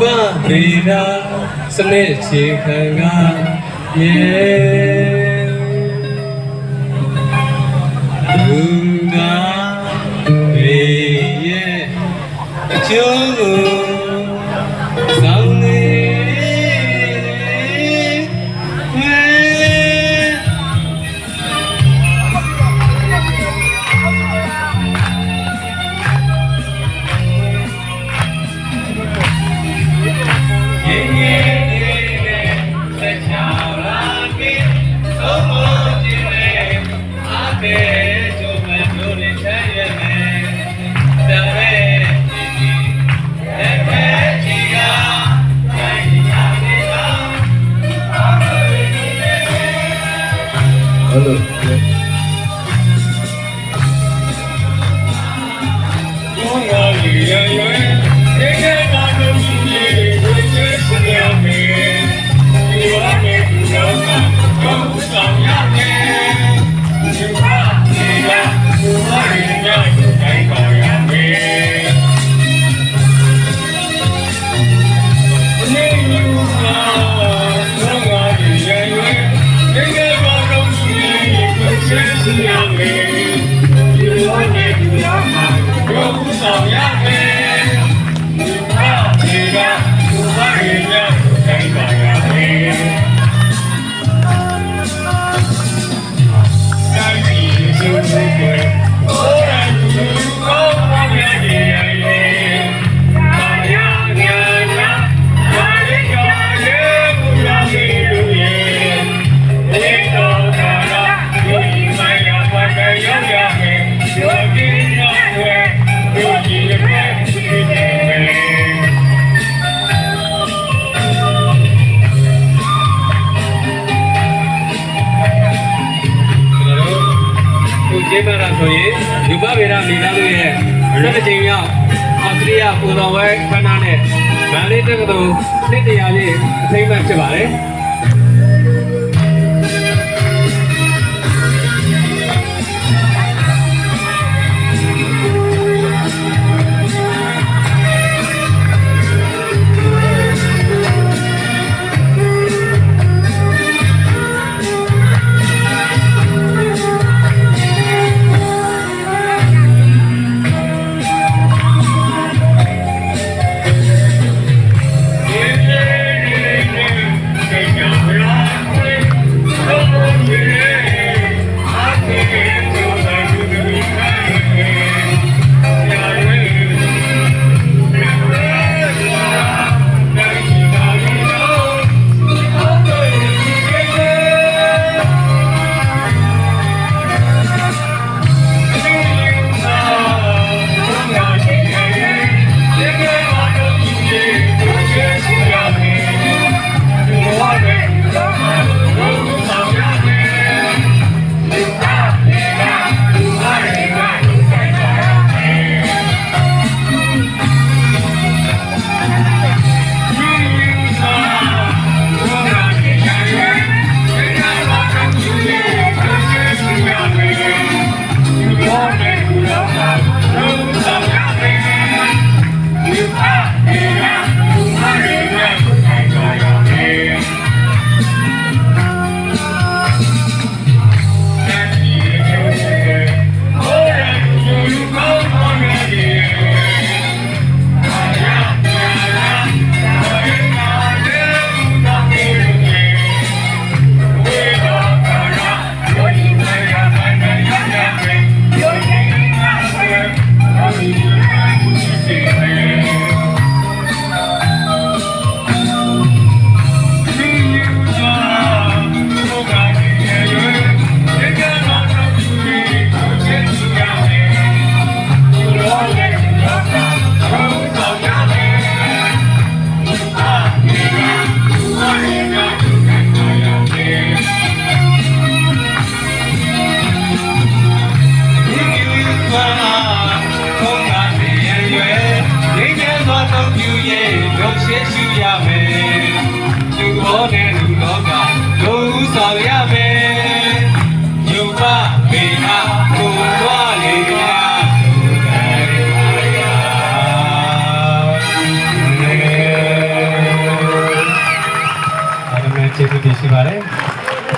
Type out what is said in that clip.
ပရိဒါစနစ်ချေခံကယေလူနာ Hello. Yeah. ခုကျင်းပတာဆိုရင်လူပဗေဒမိသားစုရဲ့လက်တစ်ချိန်မြောက်အစရိယပူဇော်ဝဲခန္ဓာနဲ့မန္တလေးတက္ကသိုလ်နှစ်တရာပြည့်အထိမ်းအမှတ်ဖြစ်ပါတယ် ရှုရမယ်သူတော်တဲ့လူတော်